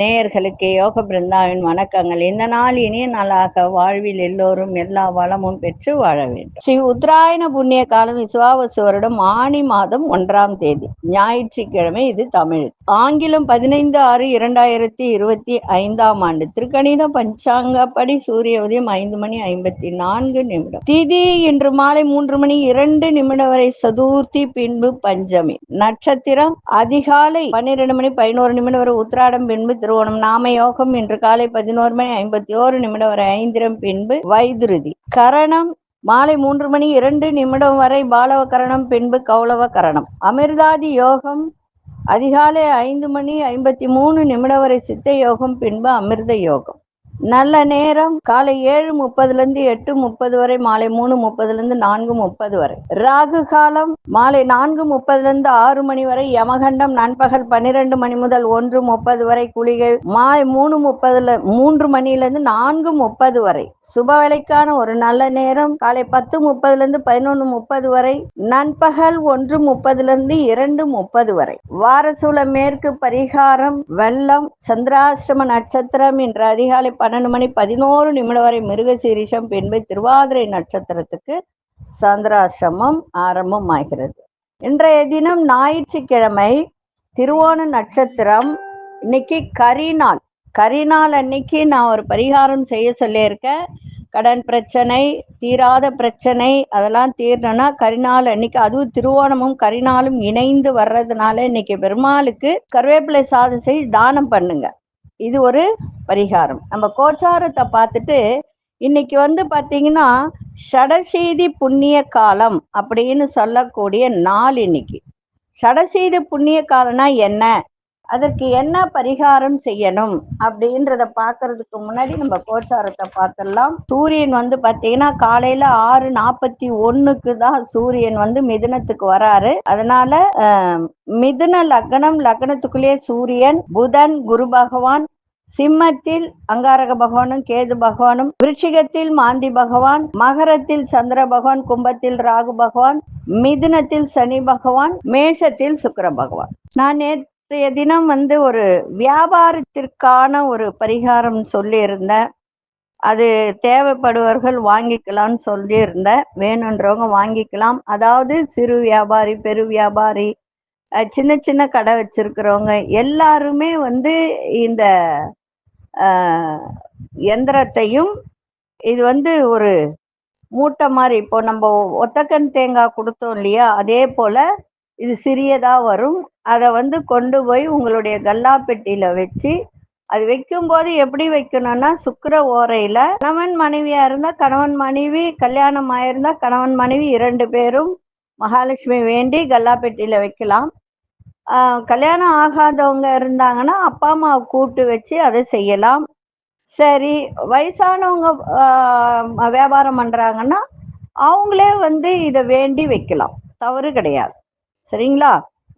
நேயர்களுக்கு யோக பிருந்தாவின் வணக்கங்கள். இந்த நாள் இனிய நாளாக வாழ்வில் எல்லோரும் எல்லா வளமும் பெற்று வாழ வேண்டும். ஸ்ரீ உத்தராயண புண்ணிய காலம் விசுவாவசு வருடம் ஆணி மாதம் ஒன்றாம் தேதி. ஞாயிற்றுக்கிழமை இது தமிழ் ஆங்கிலம் பதினைந்து ஆறு இரண்டாயிரத்தி இருபத்தி ஐந்தாம் ஆண்டு. திருக்கணித பஞ்சாங்கப்படி சூரிய உதயம் ஐந்து மணி ஐம்பத்தி நான்கு நிமிடம். திதி இன்று மாலை மூன்று மணி இரண்டு நிமிடம் வரை சதுர்த்தி பின்பு பஞ்சமி. நட்சத்திரம் அதிகாலை பன்னிரண்டு மணி பதினோரு நிமிடம் வரை உத்திராடம் பின்பு திருவோணம். நாம யோகம் இன்று காலை பதினோரு மணி ஐம்பத்தி ஓரு நிமிடம் வரை ஐந்திரம் பின்பு வைதுருதி. கரணம் மாலை மூன்று மணி இரண்டு நிமிடம் வரை பாலவ கரணம் பின்பு கௌளவ கரணம். அமிர்தாதி யோகம் அதிகாலை ஐந்து மணி ஐம்பத்தி மூணு நிமிடம் வரை சித்த யோகம் பின்பு அமிர்த யோகம். நல்ல நேரம். காலை ஏழு முப்பதுல இருந்து எட்டு முப்பது வரை மாலை மூணு முப்பதுல இருந்து நான்கு முப்பது வரை. ராகு காலம் மாலை நான்கு முப்பதுல இருந்து ஆறு மணி வரை யமகண்டம் நண்பகல் பன்னிரெண்டு மணி முதல் ஒன்று முப்பது வரை குளிகை மாலை மூணு முப்பதுல மூன்று மணில இருந்து நான்கு முப்பது வரை. சுப வேலைக்கான ஒரு நல்ல நேரம். காலை பத்து முப்பதுல இருந்து பதினொன்று முப்பது வரை நண்பகல் ஒன்று முப்பதுல இருந்து இரண்டு முப்பது வரை. வாரசூல மேற்கு பரிகாரம் வெள்ளம் சந்திராஷ்டம நட்சத்திரம் இன்று அதிகாலை பன்னெண்டு மணி பதினோரு நிமிடம் வரை மிருகசீரிஷம் பின்பு திருவாதிரை நட்சத்திரத்துக்கு சந்திராசிரமம் ஆரம்பம் ஆகிறது. இன்றைய தினம் ஞாயிற்றுக்கிழமை திருவோண நட்சத்திரம். இன்னைக்கு கரிநாள் கரிநாள் அன்னைக்கு நான் ஒரு பரிகாரம் செய்ய சொல்லியிருக்கேன். கடன் பிரச்சனை தீராத பிரச்சனை அதெல்லாம் தீரணும்னா கரிநாள் அன்னைக்கு அதுவும் திருவோணமும் கரிநாளும் இணைந்து வர்றதுனால இன்னைக்கு பெருமாளுக்கு கருவேப்பிலை சாதம் செய்து தானம் பண்ணுங்க. இது ஒரு பரிகாரம். நம்ம கோச்சாரத்தை பார்த்துட்டு இன்னைக்கு வந்து பார்த்தீங்கன்னா சடசீதி புண்ணிய காலம் அப்படின்னு சொல்லக்கூடிய நாள் இன்னைக்கு. சடசீதி புண்ணிய காலம்னா என்ன? அதற்கு என்ன பரிகாரம் செய்யணும் அப்படின்றத பார்க்கறதுக்கு முன்னாடி நம்ம கோச்சாரத்தை பார்த்துடலாம். சூரியன் வந்து பார்த்தீங்கன்னா காலையில ஆறு நாற்பத்தி ஒண்ணுக்கு தான் சூரியன் வந்து மிதுனத்துக்கு வராரு. அதனால மிதுன லக்னம் லக்னத்துக்குள்ளேயே சூரியன் புதன் குரு பகவான் சிம்மத்தில் அங்காரக பகவானும் கேது பகவானும் விருட்சிகத்தில் மாந்தி பகவான் மகரத்தில் சந்திர பகவான் கும்பத்தில் ராகு பகவான் மிதுனத்தில் சனி பகவான் மேஷத்தில் சுக்கிர பகவான். நான் நேற்றைய தினம் வந்து ஒரு வியாபாரத்திற்கான ஒரு பரிகாரம் சொல்லியிருந்தேன். அது தேவைப்படுவர்கள் வாங்கிக்கலாம்னு சொல்லியிருந்தேன். வேணுன்றவங்க வாங்கிக்கலாம். அதாவது சிறு வியாபாரி பெரு வியாபாரி சின்ன சின்ன கடை வச்சிருக்கிறவங்க எல்லாருமே வந்து இந்த எந்திரத்தையும் இது வந்து ஒரு மூட்டை மாதிரி இப்போ நம்ம ஒத்தக்கன் தேங்காய் கொடுத்தோம் இல்லையா? அதே போல இது சிறியதாக வரும். அதை வந்து கொண்டு போய் உங்களுடைய கல்லா பெட்டியில வச்சு அது வைக்கும் போது எப்படி வைக்கணும்னா சுக்கர ஓரையில கணவன் மனைவியா இருந்தா கணவன் மனைவி கல்யாணம் ஆயிருந்தா கணவன் மனைவி இரண்டு பேரும் மகாலட்சுமி வேண்டி கல்லா பெட்டியில வைக்கலாம் கல்யாணம் ஆகாதவங்க இருந்தாங்கன்னா அப்பா அம்மாவை கூப்பிட்டு வச்சு அதை செய்யலாம். சரி வயசானவங்க வியாபாரம் பண்றாங்கன்னா அவங்களே வந்து இதை வேண்டி வைக்கலாம். தவறு கிடையாது. சரிங்களா?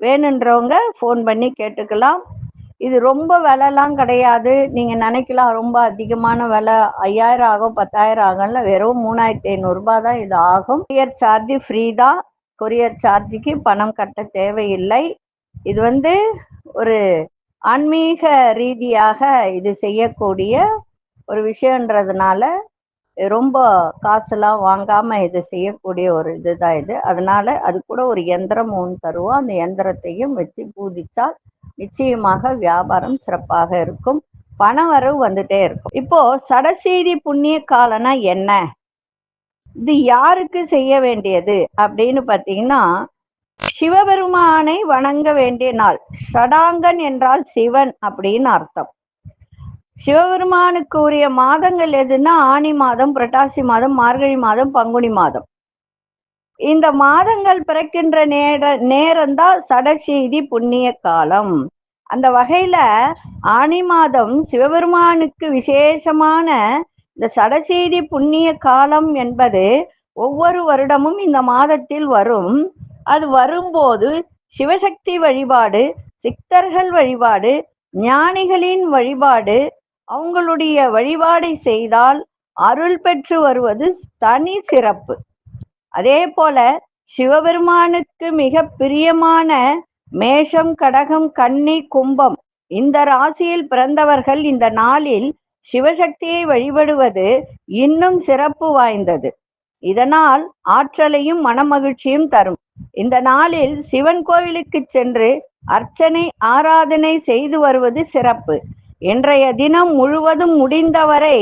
வேணுன்றவங்க ஃபோன் பண்ணி கேட்டுக்கலாம். இது ரொம்ப விலைலாம் கிடையாது. நீங்கள் நினைக்கலாம் ரொம்ப அதிகமான விலை ஐயாயிரம் ஆகும் பத்தாயிரம் ஆகும்ல வெறும் மூணாயிரத்தி ஐநூறுரூபா தான் இது ஆகும். கொரியர் சார்ஜ் ஃப்ரீ தான். கொரியர் சார்ஜுக்கு பணம் கட்ட தேவையில்லை. இது வந்து ஒரு ஆன்மீக ரீதியாக இது செய்யக்கூடிய ஒரு விஷயன்றதுனால ரொம்ப காசெல்லாம் வாங்காம இது செய்யக்கூடிய ஒரு இதுதான் இது. அதனால அது கூட ஒரு எந்திரம் ஒன்று தருவோம். அந்த எந்திரத்தையும் வச்சு பூதிச்சால் நிச்சயமாக வியாபாரம் சிறப்பாக இருக்கும். பண வரவு வந்துட்டே இருக்கும். இப்போ சடசீதி புண்ணிய காலனா என்ன? இது யாருக்கு செய்ய வேண்டியது? அப்படின்னு பார்த்தீங்கன்னா சிவபெருமானை வணங்க வேண்டிய நாள். ஷடாங்கன் என்றால் சிவன் அப்படின்னு அர்த்தம். சிவபெருமானுக்கு உரிய மாதங்கள் எதுன்னா ஆனி மாதம் புரட்டாசி மாதம் மார்கழி மாதம் பங்குனி மாதம். இந்த மாதங்கள் பிறக்கின்ற நேர நேரம்தான் சடசீதி புண்ணிய காலம். அந்த வகையில ஆனி மாதம் சிவபெருமானுக்கு விசேஷமான இந்த சடசீதி புண்ணிய காலம் என்பது ஒவ்வொரு வருடமும் இந்த மாதத்தில் வரும். அது வரும்போது சிவசக்தி வழிபாடு சித்தர்கள் வழிபாடு ஞானிகளின் வழிபாடு அவங்களுடைய வழிபாடை செய்தால் அருள் பெற்று வருவது தனி சிறப்பு. அதே போல சிவபெருமானுக்கு மிக பிரியமான மேஷம் கடகம் கன்னி கும்பம் இந்த ராசியில் பிறந்தவர்கள் இந்த நாளில் சிவசக்தியை வழிபடுவது இன்னும் சிறப்பு வாய்ந்தது. இதனால் ஆற்றலையும் மனமகிழ்ச்சியும் தரும். இந்த நாளில் சிவன் கோவிலுக்கு சென்று அர்ச்சனை ஆராதனை செய்து வருவது சிறப்பு. இன்றைய தினம் முழுவதும் முடிந்தவரை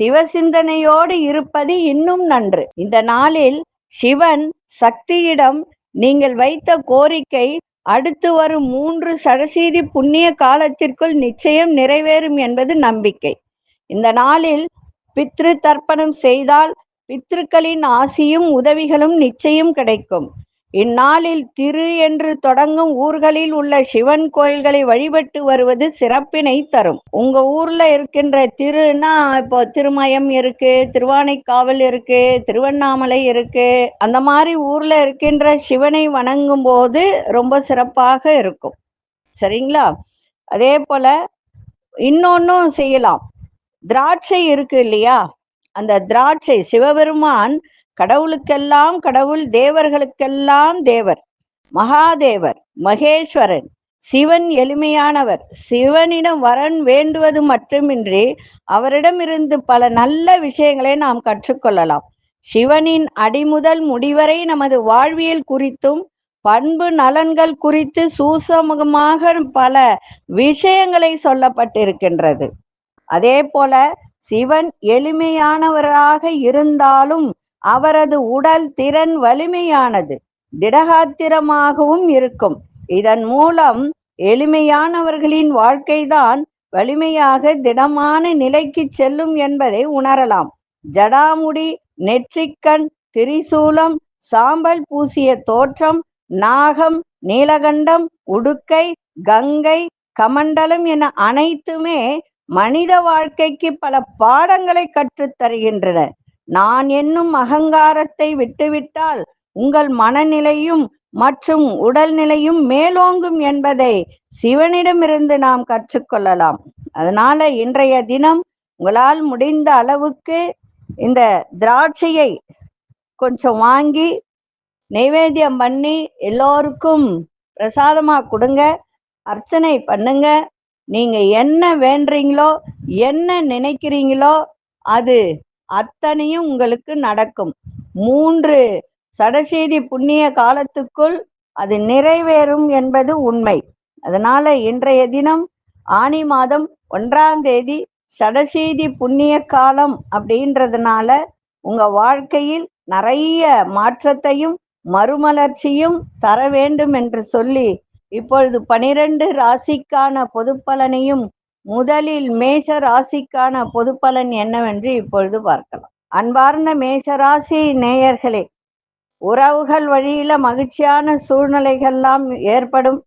சிவசிந்தனையோடு இருப்பது இன்னும் நன்று. இந்த நாளில் சிவன் சக்தியிடம் நீங்கள் வைத்த கோரிக்கை அடுத்து வரும் மூன்று சடசீதி புண்ணிய காலத்திற்குள் நிச்சயம் நிறைவேறும் என்பது நம்பிக்கை. இந்த நாளில் பித்ரு தர்ப்பணம் செய்தால் பித்ருக்களின் ஆசியும் உதவிகளும் நிச்சயம் கிடைக்கும். இந்நாளில் திரு என்று தொடங்கும் ஊர்களில் உள்ள சிவன் கோயில்களை வழிபட்டு வருவது சிறப்பினை தரும். உங்க ஊர்ல இருக்கின்ற திருனா இப்போ திருமயம் இருக்கு திருவானைக்காவல் இருக்கு திருவண்ணாமலை இருக்கு. அந்த மாதிரி ஊர்ல இருக்கின்ற சிவனை வணங்கும் போது ரொம்ப சிறப்பாக இருக்கும். சரிங்களா? அதே போல இன்னொன்னும் செய்யலாம். திராட்சை இருக்கு இல்லையா? அந்த திராட்சை சிவபெருமான் கடவுளுக்கெல்லாம் கடவுள் தேவர்களுக்கெல்லாம் தேவர். மகாதேவர் மகேஸ்வரன் சிவன் எளிமையானவர். சிவனிடம் வரன் வேண்டுவது மட்டுமின்றி அவரிடமிருந்து பல நல்ல விஷயங்களை நாம் கற்றுக்கொள்ளலாம். சிவனின் அடிமுதல் முடிவரை நமது வாழ்வியல் குறித்தும் பண்பு நலன்கள் குறித்து சூசமுகமாக பல விஷயங்களை சொல்லப்பட்டிருக்கின்றது. அதே போல சிவன் எளிமையானவராக இருந்தாலும் அவரது உடல் திறன் வலிமையானது திடகாத்திரமாகவும் இருக்கும். இதன் மூலம் எளிமையானவர்களின் வாழ்க்கைதான் வலிமையாக திடமான நிலைக்கு செல்லும் என்பதை உணரலாம். ஜடாமுடி நெற்றிக்கண் திரிசூலம் சாம்பல் பூசிய தோற்றம் நாகம் நீலகண்டம் உடுக்கை கங்கை கமண்டலம் என அனைத்துமே மனித வாழ்க்கைக்கு பல பாடங்களை கற்றுத் தருகின்றன நான் என்னும் அகங்காரத்தை விட்டுவிட்டால் உங்கள் மனநிலையும் மற்றும் உடல்நிலையும் மேலோங்கும் என்பதை சிவனிடமிருந்து நாம் கற்றுக்கொள்ளலாம். அதனால இன்றைய தினம் உங்களால் முடிந்த அளவுக்கு இந்த திராட்சையை கொஞ்சம் வாங்கி நைவேத்தியம் பண்ணி எல்லோருக்கும் பிரசாதமா கொடுங்க அர்ச்சனை பண்ணுங்க. நீங்க என்ன வேண்டுறீங்களோ என்ன நினைக்கிறீங்களோ அது அத்தனையும் உங்களுக்கு நடக்கும். மூன்று சடசீதி புண்ணிய காலத்துக்குள் அது நிறைவேறும் என்பது உண்மை. அதனால இன்றைய தினம் ஆனி மாதம் ஒன்றாம் தேதி சடசீதி புண்ணிய காலம் அப்படின்றதுனால உங்க வாழ்க்கையில் நிறைய மாற்றத்தையும் மறுமலர்ச்சியும் தர வேண்டும் என்று சொல்லி இப்பொழுது பனிரெண்டு ராசிக்கான பொதுப்பலனையும் முதலில் மேஷ ராசிக்கான பொது பலன் என்னவென்று இப்பொழுது பார்க்கலாம். அன்பார்ந்த மேஷ ராசி நேயர்களே உறவுகள் வழியில மகிழ்ச்சியான சூழ்நிலைகள்லாம் ஏற்படும்.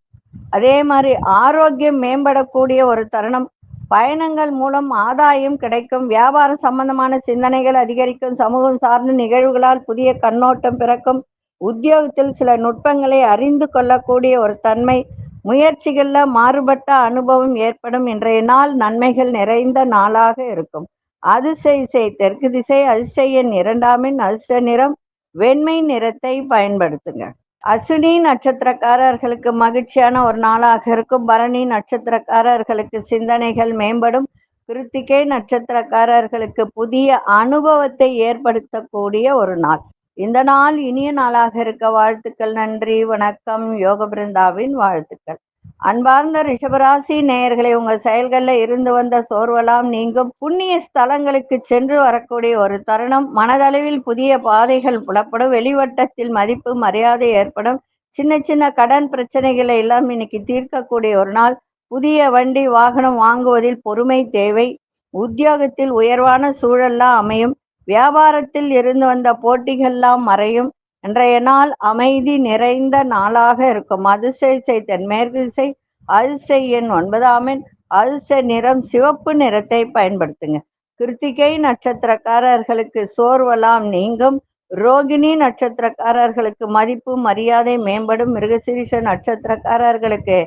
அதே மாதிரி ஆரோக்கியம் மேம்படக்கூடிய ஒரு தருணம். பயணங்கள் மூலம் ஆதாயம் கிடைக்கும். வியாபார சம்பந்தமான சிந்தனைகள் அதிகரிக்கும். சமூகம் சார்ந்த நிகழ்வுகளால் புதிய கண்ணோட்டம் பிறக்கும். உத்தியோகத்தில் சில நுட்பங்களை அறிந்து கொள்ளக்கூடிய ஒரு தன்மை. முயற்சிகள்ல மாறுபட்ட அனுபவம் ஏற்படும். இன்றைய நாள் நன்மைகள் நிறைந்த நாளாக இருக்கும். அதிசை இசை தெற்கு திசை அதிசயன் இரண்டாமின் அதிர்ஷ்ட நிறம் வெண்மை நிறத்தை பயன்படுத்துங்க. அசுனி நட்சத்திரக்காரர்களுக்கு மகிழ்ச்சியான ஒரு நாளாக இருக்கும். பரணி நட்சத்திரக்காரர்களுக்கு சிந்தனைகள் மேம்படும். கிருத்திகை நட்சத்திரக்காரர்களுக்கு புதிய அனுபவத்தை ஏற்படுத்தக்கூடிய ஒரு நாள். இந்த நாள் இனிய நாளாக இருக்க வாழ்த்துக்கள் நன்றி வணக்கம். யோக பிருந்தாவின் வாழ்த்துக்கள். அன்பார்ந்த ரிஷபராசி நேயர்களை உங்கள் செயல்களில் இருந்து வந்த சோர்வெல்லாம் நீங்கும். புண்ணிய ஸ்தலங்களுக்கு சென்று வரக்கூடிய ஒரு தருணம். மனதளவில் புதிய பாதைகள் புலப்படும். வெளிவட்டத்தில் மதிப்பு மரியாதை ஏற்படும். சின்ன சின்ன கடன் பிரச்சனைகளை எல்லாம் இன்னைக்கு தீர்க்கக்கூடிய ஒரு நாள். புதிய வண்டி வாகனம் வாங்குவதில் பொறுமை தேவை. உத்தியோகத்தில் உயர்வான சூழல்லாம் அமையும். வியாபாரத்தில் இருந்து வந்த போட்டிகள்லாம் மறையும். இன்றைய நாள் அமைதி நிறைந்த நாளாக இருக்கும். அதிர்ஷ்ட இசை தென்மேற்கு திசை அதிர்ஷ்ட எண் ஒன்பதாமின் அதிர்ஷ்ட நிறம் சிவப்பு நிறத்தை பயன்படுத்துங்க. கிருத்திகை நட்சத்திரக்காரர்களுக்கு சோர்வெல்லாம் நீங்கும். ரோகிணி நட்சத்திரக்காரர்களுக்கு மதிப்பு மரியாதை மேம்படும். மிருகசீரிஷ நட்சத்திரக்காரர்களுக்கு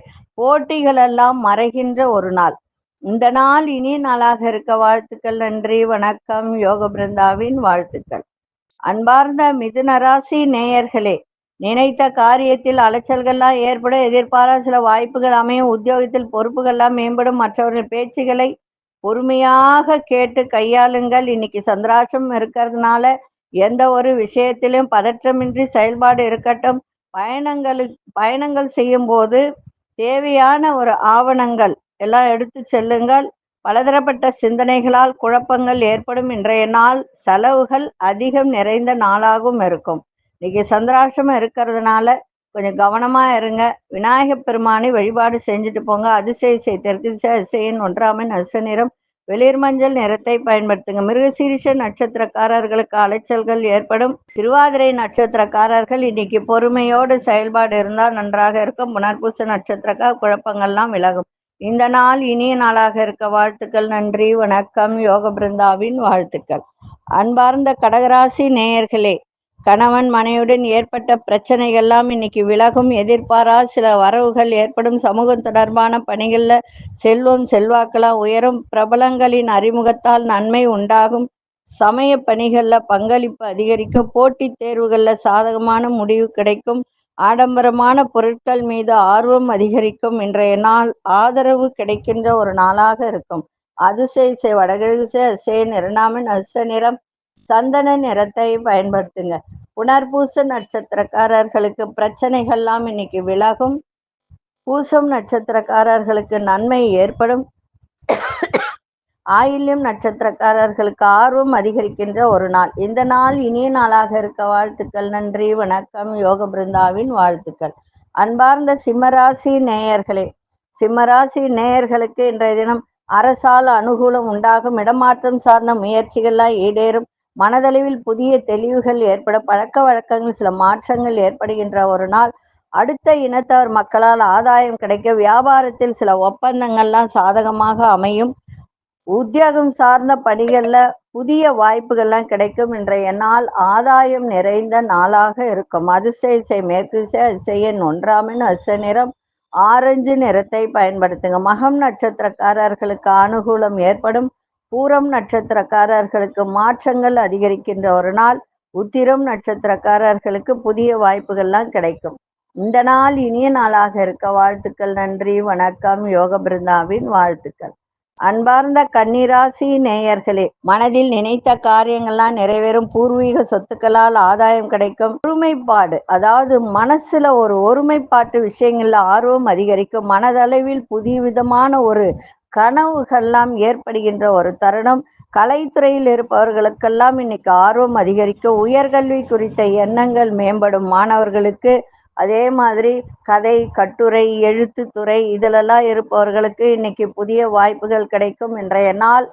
போட்டிகளெல்லாம் மறைகின்ற ஒரு நாள். இந்த நாள் இனிய நாளாக இருக்க வாழ்த்துக்கள் நன்றி வணக்கம் யோக பிருந்தாவின் வாழ்த்துக்கள். அன்பார்ந்த மிதுன ராசி நேயர்களே நினைத்த காரியத்தில் அலைச்சல்கள்லாம் ஏற்படும் எதிர்பாரா சில வாய்ப்புகள் அமையும். உத்தியோகத்தில் பொறுப்புகள்லாம் மேம்படும். மற்றவர்கள் பேச்சுகளை பொறுமையாக கேட்டு கையாளுங்கள். இன்னைக்கு சந்திராசம் இருக்கிறதுனால எந்த ஒரு விஷயத்திலும் பதற்றமின்றி செயல்பாடு இருக்கட்டும். பயணங்களுக்கு பயணங்கள் செய்யும் போது தேவையான ஒரு ஆவணங்கள் எல்லாம் எடுத்து செல்லுங்கள். பலதரப்பட்ட சிந்தனைகளால் குழப்பங்கள் ஏற்படும் இன்றைய நாள் செலவுகள் அதிகம் நிறைந்த நாளாகவும் இருக்கும். இன்னைக்கு சந்திராசிரமம் இருக்கிறதுனால கொஞ்சம் கவனமா இருங்க. விநாயகப் பெருமானை வழிபாடு செஞ்சுட்டு போங்க. அதிசய செய் தெற்கு திசை அதிசயன் அச நிறம். வெளிர் மஞ்சள் நிறத்தை பயன்படுத்துங்க. மிருகசீரிஷ நட்சத்திரக்காரர்களுக்கு அலைச்சல்கள் ஏற்படும். திருவாதிரை நட்சத்திரக்காரர்கள் இன்னைக்கு பொறுமையோடு செயல்பாடு இருந்தால் நன்றாக இருக்கும். புனர்பூச நட்சத்திரக்கார குழப்பங்கள்லாம் விலகும். இந்த நாள் இனிய நாளாக இருக்க வாழ்த்துக்கள் நன்றி வணக்கம் யோக பிருந்தாவின் வாழ்த்துக்கள். அன்பார்ந்த கடகராசி நேயர்களே கணவன் மனையுடன் ஏற்பட்ட பிரச்சனைகள்லாம் இன்னைக்கு விலகும். எதிர்பாரா சில வரவுகள் ஏற்படும். சமூகம் தொடர்பான பணிகளில் செல்வம் செல்வாக்கெல்லாம் உயரும். பிரபலங்களின் அறிமுகத்தால் நன்மை உண்டாகும். சமய பணிகளில் பங்களிப்பு அதிகரிக்கும். போட்டித் தேர்வுகளில் சாதகமான முடிவு கிடைக்கும். ஆடம்பரமான பொருட்கள் மீது ஆர்வம் அதிகரிக்கும். இன்றைய நாள் ஆதரவு கிடைக்கின்ற ஒரு நாளாக இருக்கும். அதிசய வடகிழக்கு அசை இரண்டாமின் அச நிறம் சந்தன நிறத்தை பயன்படுத்துங்க. புனர்பூச நட்சத்திரக்காரர்களுக்கு பிரச்சனைகள்லாம் இன்னைக்கு விலகும். பூசம் நட்சத்திரக்காரர்களுக்கு நன்மை ஏற்படும். ஆயில்யம் நட்சத்திரக்காரர்களுக்கு ஆர்வம் அதிகரிக்கின்ற ஒரு நாள். இந்த நாள் இனிய நாளாக இருக்க வாழ்த்துக்கள். நன்றி வணக்கம். யோக பிருந்தாவின் வாழ்த்துக்கள். அன்பார்ந்த சிம்மராசி நேயர்களே சிம்மராசி நேயர்களுக்கு இன்றைய தினம் அரசால் அனுகூலம் உண்டாகும். இடமாற்றம் சார்ந்த முயற்சிகள்லாம் ஈடேறும். மனதளவில் புதிய தெளிவுகள் ஏற்பட பழக்க வழக்கங்கள் சில மாற்றங்கள் ஏற்படுகின்ற ஒரு நாள். அடுத்த இனத்தவர் மக்களால் ஆதாயம் கிடைக்க வியாபாரத்தில் சில ஒப்பந்தங்கள்லாம் சாதகமாக அமையும். உத்தியோகம் சார்ந்த பணிகள்ல புதிய வாய்ப்புகள்லாம் கிடைக்கும் இன்றைய நாள் ஆதாயம் நிறைந்த நாளாக இருக்கும். அதிசய மேற்கு அதிசயன் ஒன்றாமின் அச நிறம் ஆரஞ்சு நிறத்தை பயன்படுத்துங்க. மகம் நட்சத்திரக்காரர்களுக்கு அனுகூலம் ஏற்படும். பூரம் நட்சத்திரக்காரர்களுக்கு மாற்றங்கள் அதிகரிக்கின்ற ஒரு நாள். உத்திரம் நட்சத்திரக்காரர்களுக்கு புதிய வாய்ப்புகள்லாம் கிடைக்கும். இந்த நாள் இனிய நாளாக இருக்க. வாழ்த்துக்கள் நன்றி வணக்கம். யோக பிருந்தாவின் வாழ்த்துக்கள். அன்பார்ந்த கன்னிராசி நேயர்களே மனதில் நினைத்த காரியங்கள்லாம் நிறைவேறும். பூர்வீக சொத்துக்களால் ஆதாயம் கிடைக்கும். ஒருமைப்பாடு அதாவது மனசுல ஒரு ஒருமைப்பாட்டு விஷயங்கள்ல ஆர்வம் அதிகரிக்கும். மனதளவில் புதிய விதமான ஒரு கனவுகள்லாம் ஏற்படுகின்ற ஒரு தருணம். கலைத்துறையில் இருப்பவர்களுக்கெல்லாம் இன்னைக்கு ஆர்வம் அதிகரிக்கும். உயர்கல்வி குறித்த எண்ணங்கள் மேம்படும் மாணவர்களுக்கு. அதே மாதிரி கதை கட்டுரை எழுத்துத்துறை இதிலெல்லாம் இருப்பவர்களுக்கு இன்னைக்கு புதிய வாய்ப்புகள் கிடைக்கும். இன்றைய நாள்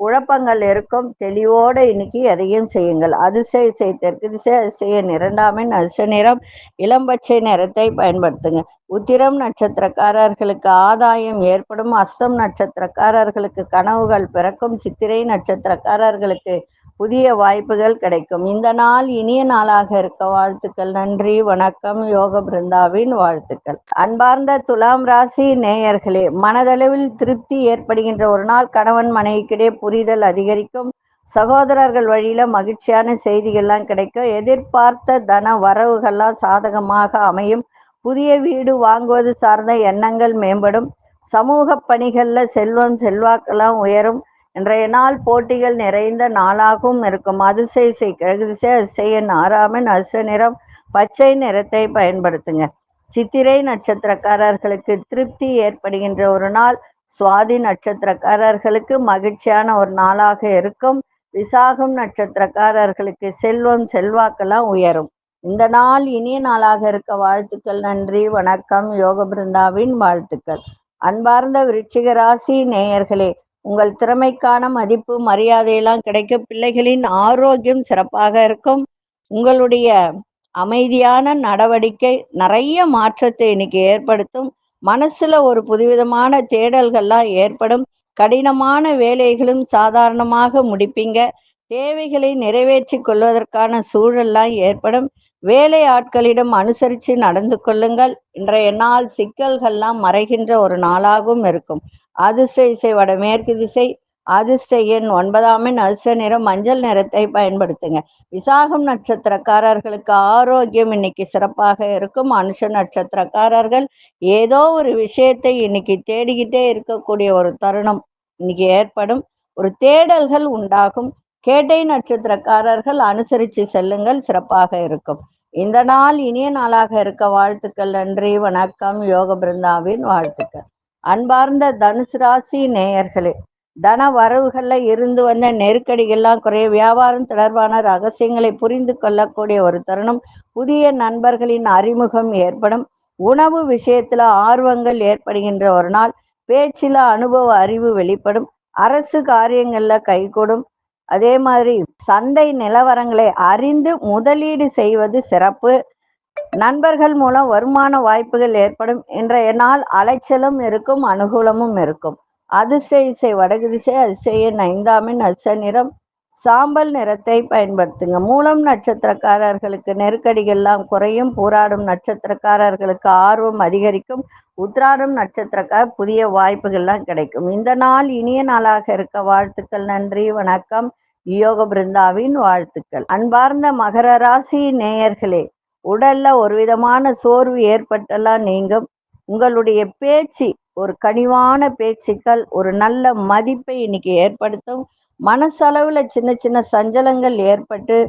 குழப்பங்கள் இருக்கும். தெளிவோடு இன்னைக்கு எதையும் செய்யுங்கள். அதிசய செய் தெற்கு திசை அதிசய இரண்டாமின் அதிசய நிறம் இளம்பச்சை நிறத்தை பயன்படுத்துங்க. உத்திரம் நட்சத்திரக்காரர்களுக்கு ஆதாயம் ஏற்படும். அஸ்தம் நட்சத்திரக்காரர்களுக்கு கனவுகள் பிறக்கும். சித்திரை நட்சத்திரக்காரர்களுக்கு புதிய வாய்ப்புகள் கிடைக்கும். இந்த நாள் இனிய நாளாக இருக்க வாழ்த்துக்கள். நன்றி வணக்கம். யோக பிருந்தாவின் வாழ்த்துக்கள். அன்பார்ந்த துலாம் ராசி நேயர்களே மனதளவில் திருப்தி ஏற்படுகின்ற ஒரு நாள் கணவன் மனைவிக்கிடையே புரிதல் அதிகரிக்கும். சகோதரர்கள் வழியில மகிழ்ச்சியான செய்திகள்லாம் கிடைக்கும் எதிர்பார்த்த தன வரவுகள்லாம் சாதகமாக அமையும். புதிய வீடு வாங்குவது சார்ந்த எண்ணங்கள் மேம்படும். சமூக பணிகள்ல செல்வம் செல்வாக்கெல்லாம் உயரும். இன்றைய நாள் போட்டிகள் நிறைந்த நாளாகவும் இருக்கும். அதிசய கிழக்கு திசை அதிசயன் ஆறாமன் அச நிறம் பச்சை நிறத்தை பயன்படுத்துங்க. சித்திரை நட்சத்திரக்காரர்களுக்கு திருப்தி ஏற்படுகின்ற ஒரு நாள் சுவாதி நட்சத்திரக்காரர்களுக்கு மகிழ்ச்சியான ஒரு நாளாக இருக்கும். விசாகம் நட்சத்திரக்காரர்களுக்கு செல்வம் செல்வாக்கெல்லாம் உயரும். இந்த நாள் இனிய நாளாக இருக்க வாழ்த்துக்கள் நன்றி வணக்கம் யோக பிருந்தாவின் வாழ்த்துக்கள். அன்பார்ந்த விருச்சிக ராசி நேயர்களே உங்கள் திறமைக்கான மதிப்பு மரியாதையெல்லாம் கிடைக்கும். பிள்ளைகளின் ஆரோக்கியம் சிறப்பாக இருக்கும். உங்களுடைய அமைதியான நடவடிக்கை நிறைய மாற்றத்தை இன்னைக்கு ஏற்படுத்தும். மனசுல ஒரு புதுவிதமான தேடல்கள்லாம் ஏற்படும். கடினமான வேலைகளும் சாதாரணமாக முடிப்பீங்க. தேவைகளை நிறைவேற்றி கொள்வதற்கான சூழல்லாம் ஏற்படும். வேலை ஆட்களிடம் அனுசரித்து நடந்து கொள்ளுங்கள். இன்றைய நாள் சிக்கல்கள்லாம் மறைகின்ற ஒரு நாளாகவும் இருக்கும். அதிர்ஷ்ட இசை வடமேற்கு திசை அதிர்ஷ்ட எண் ஒன்பதாம் எண் அதிர்ஷ்ட நிறம் மஞ்சள் நிறத்தை பயன்படுத்துங்க. விசாகம் நட்சத்திரக்காரர்களுக்கு ஆரோக்கியம் இன்னைக்கு சிறப்பாக இருக்கும். அனுஷ நட்சத்திரக்காரர்கள் ஏதோ ஒரு விஷயத்தை இன்னைக்கு தேடிக்கிட்டே இருக்கக்கூடிய ஒரு தருணம் இன்னைக்கு ஏற்படும். ஒரு தேடல்கள் உண்டாகும். கேட்டை நட்சத்திரக்காரர்கள் அனுசரித்து செல்லுங்கள் சிறப்பாக இருக்கும். இந்த நாள் இனிய நாளாக இருக்க வாழ்த்துக்கள் நன்றி வணக்கம் யோக பிருந்தாவின் வாழ்த்துக்கள். அன்பார்ந்த தனுசு ராசி நேயர்களே தன வரவுகள்ல இருந்து வந்த நெருக்கடிகள்லாம் குறைய வியாபாரம் தொடர்பான ரகசியங்களை புரிந்து கொள்ளக்கூடிய ஒரு தருணம். புதிய நண்பர்களின் அறிமுகம் ஏற்படும். உணவு விஷயத்துல ஆர்வங்கள் ஏற்படுகின்ற ஒரு நாள். பேச்சில அனுபவ அறிவு வெளிப்படும். அரசு காரியங்கள்ல கைகூடும். அதே மாதிரி சந்தை நிலவரங்களை அறிந்து முதலீடு செய்வது சிறப்பு. நண்பர்கள் மூலம் வருமான வாய்ப்புகள் ஏற்படும். இன்றைய நாள் அலைச்சலும் இருக்கும் அனுகூலமும் இருக்கும். அதிர்ஷ்ட இசை வடகு திசை அதிசயின் ஐந்தாமின் அச்ச நிறம். சாம்பல் நிறத்தை பயன்படுத்துங்க. மூலம் நட்சத்திரக்காரர்களுக்கு நெருக்கடிகள்லாம் குறையும். போராடும் நட்சத்திரக்காரர்களுக்கு ஆர்வம் அதிகரிக்கும். உத்ராடம் நட்சத்திரக்கார் புதிய வாய்ப்புகள்லாம் கிடைக்கும். இந்த நாள் இனிய நாளாக இருக்க வாழ்த்துக்கள். நன்றி வணக்கம். யோக பிருந்தாவின் வாழ்த்துக்கள். அன்பார்ந்த மகர ராசி நேயர்களே உடல்ல ஒரு விதமான சோர்வு ஏற்பட்டெல்லாம் நீங்கும். உங்களுடைய பேச்சு ஒரு கனிவான பேச்சுக்கள் ஒரு நல்ல மதிப்பை இன்னைக்கு ஏற்படுத்தும். மனசளவுல சின்ன சின்ன சஞ்சலங்கள் ஏற்பட்டு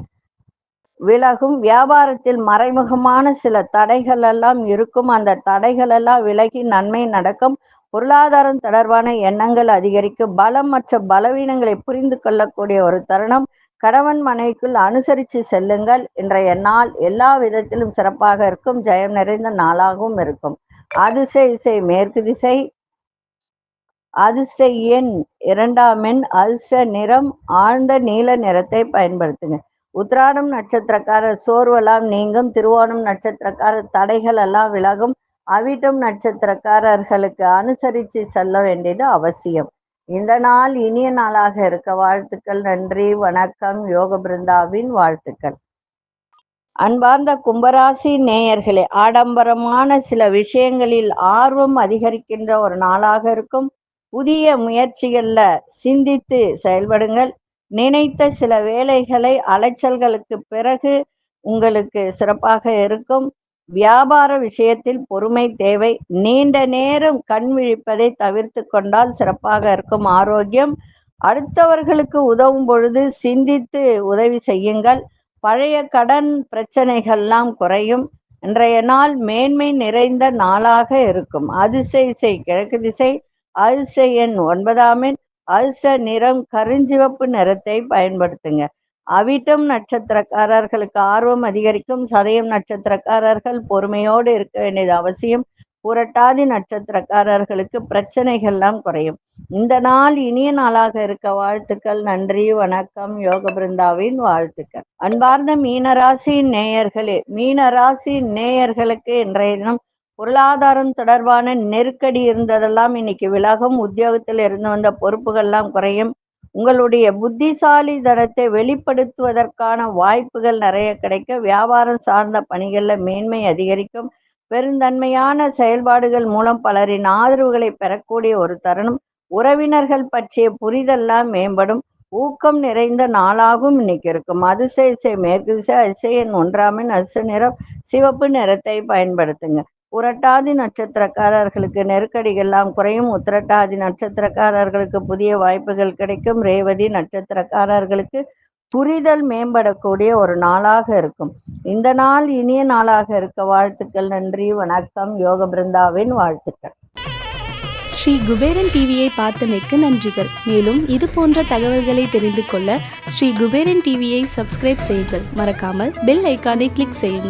விலகும். வியாபாரத்தில் மறைமுகமான சில தடைகள் எல்லாம் இருக்கும். அந்த தடைகள் எல்லாம் விலகி நன்மை நடக்கும். பொருளாதாரம் தொடர்பான எண்ணங்கள் அதிகரிக்கும் பலம் மற்ற பலவீனங்களை புரிந்து கொள்ளக்கூடிய ஒரு தருணம். கணவன் மனைவிக்குள் அனுசரித்து செல்லுங்கள். இன்றைய நாள் எல்லா விதத்திலும் சிறப்பாக இருக்கும். ஜெயம் நிறைந்த நாளாகவும் இருக்கும். அதிர்ஷ்ட இசை மேற்கு திசை. அதிர்ஷ்ட எண் இரண்டாம் எண் அதிர்ஷ்ட நிறம் ஆழ்ந்த நீல நிறத்தை பயன்படுத்துங்க. உத்ராடம் நட்சத்திரக்காரர் சோர்வெல்லாம் நீங்கும். திருவோணம் நட்சத்திரக்கார தடைகள் எல்லாம் விலகும். அவிட்டம் நட்சத்திரக்காரர்களுக்கு அனுசரித்து செல்ல வேண்டியது அவசியம். இந்த நாள் இனிய நாளாக இருக்க வாழ்த்துக்கள் நன்றி வணக்கம் யோக பிருந்தாவின் வாழ்த்துக்கள். அன்பார்ந்த கும்பராசி நேயர்களே ஆடம்பரமான சில விஷயங்களில் ஆர்வம் அதிகரிக்கின்ற ஒரு நாளாக இருக்கும். புதிய முயற்சிகள்ல சிந்தித்து செயல்படுங்கள். நினைத்த சில வேலைகளை அலைச்சல்களுக்கு பிறகு உங்களுக்கு சிறப்பாக இருக்கும். வியாபார விஷயத்தில் பொறுமை தேவை. நீண்ட நேரம் கண் விழிப்பதை தவிர்த்து கொண்டால் சிறப்பாக இருக்கும் ஆரோக்கியம். அடுத்தவர்களுக்கு உதவும் பொழுது சிந்தித்து உதவி செய்யுங்கள். பழைய கடன் பிரச்சனைகள்லாம் குறையும். இன்றைய நாள் மேன்மை நிறைந்த நாளாக இருக்கும். அதிசய இசை கிழக்கு திசை அதிர்ஷ்ட எண் ஒன்பதாம் எண். அதிர்ஷ்ட நிறம் கருஞ்சிவப்பு நிறத்தை பயன்படுத்துங்க. அவிட்டம் நட்சத்திரக்காரர்களுக்கு ஆர்வம் அதிகரிக்கும். சதயம் நட்சத்திரக்காரர்கள் பொறுமையோடு இருக்க வேண்டியது அவசியம். புரட்டாதி நட்சத்திரக்காரர்களுக்கு பிரச்சனைகள்லாம் குறையும். இந்த நாள் இனிய நாளாக இருக்க வாழ்த்துக்கள் நன்றி வணக்கம். யோக பிருந்தாவின் வாழ்த்துக்கள். அன்பார்ந்த மீனராசி நேயர்களே மீனராசி நேயர்களுக்கு இன்றைய தினம் பொருளாதாரம் தொடர்பான நெருக்கடி இருந்ததெல்லாம் இன்னைக்கு விலகும். உத்தியோகத்தில் இருந்து வந்த பொறுப்புகள்லாம் குறையும். உங்களுடைய புத்திசாலி தனத்தை வெளிப்படுத்துவதற்கான வாய்ப்புகள் நிறைய கிடைக்க வியாபாரம் சார்ந்த பணிகளில் மேன்மை அதிகரிக்கும். பெருந்தன்மையான செயல்பாடுகள் மூலம் பலரின் ஆதரவுகளை பெறக்கூடிய ஒரு தருணம். உறவினர்கள் பற்றிய புரிதெல்லாம் மேம்படும். ஊக்கம் நிறைந்த நாளாகவும் இன்னைக்கு இருக்கும். அதிசய மேற்கு திசை அதிசயன் ஒன்றாமின் அசு நிறம் சிவப்பு நிறத்தை பயன்படுத்துங்க. புரட்டாதி நட்சத்திரக்காரர்களுக்கு நெருக்கடிகள்லாம் குறையும். உத்திரட்டாதி நட்சத்திரக்காரர்களுக்கு புதிய வாய்ப்புகள் கிடைக்கும். ரேவதி நட்சத்திரக்காரர்களுக்கு புரிதல் மேம்படக்கூடிய ஒரு நாளாக இருக்கும். இந்த நாள் இனிய நாளாக இருக்க வாழ்த்துக்கள் நன்றி வணக்கம். யோக பிருந்தாவின் வாழ்த்துக்கள். ஸ்ரீ குபேரன் டிவியை பார்த்தமைக்கு நன்றிகள். மேலும் இது போன்ற தகவல்களை தெரிந்து கொள்ள ஸ்ரீ குபேரன் டிவியை சப்ஸ்கிரைப் செய்யுங்கள். மறக்காமல் பெல் ஐக்கானை கிளிக் செய்யுங்கள்.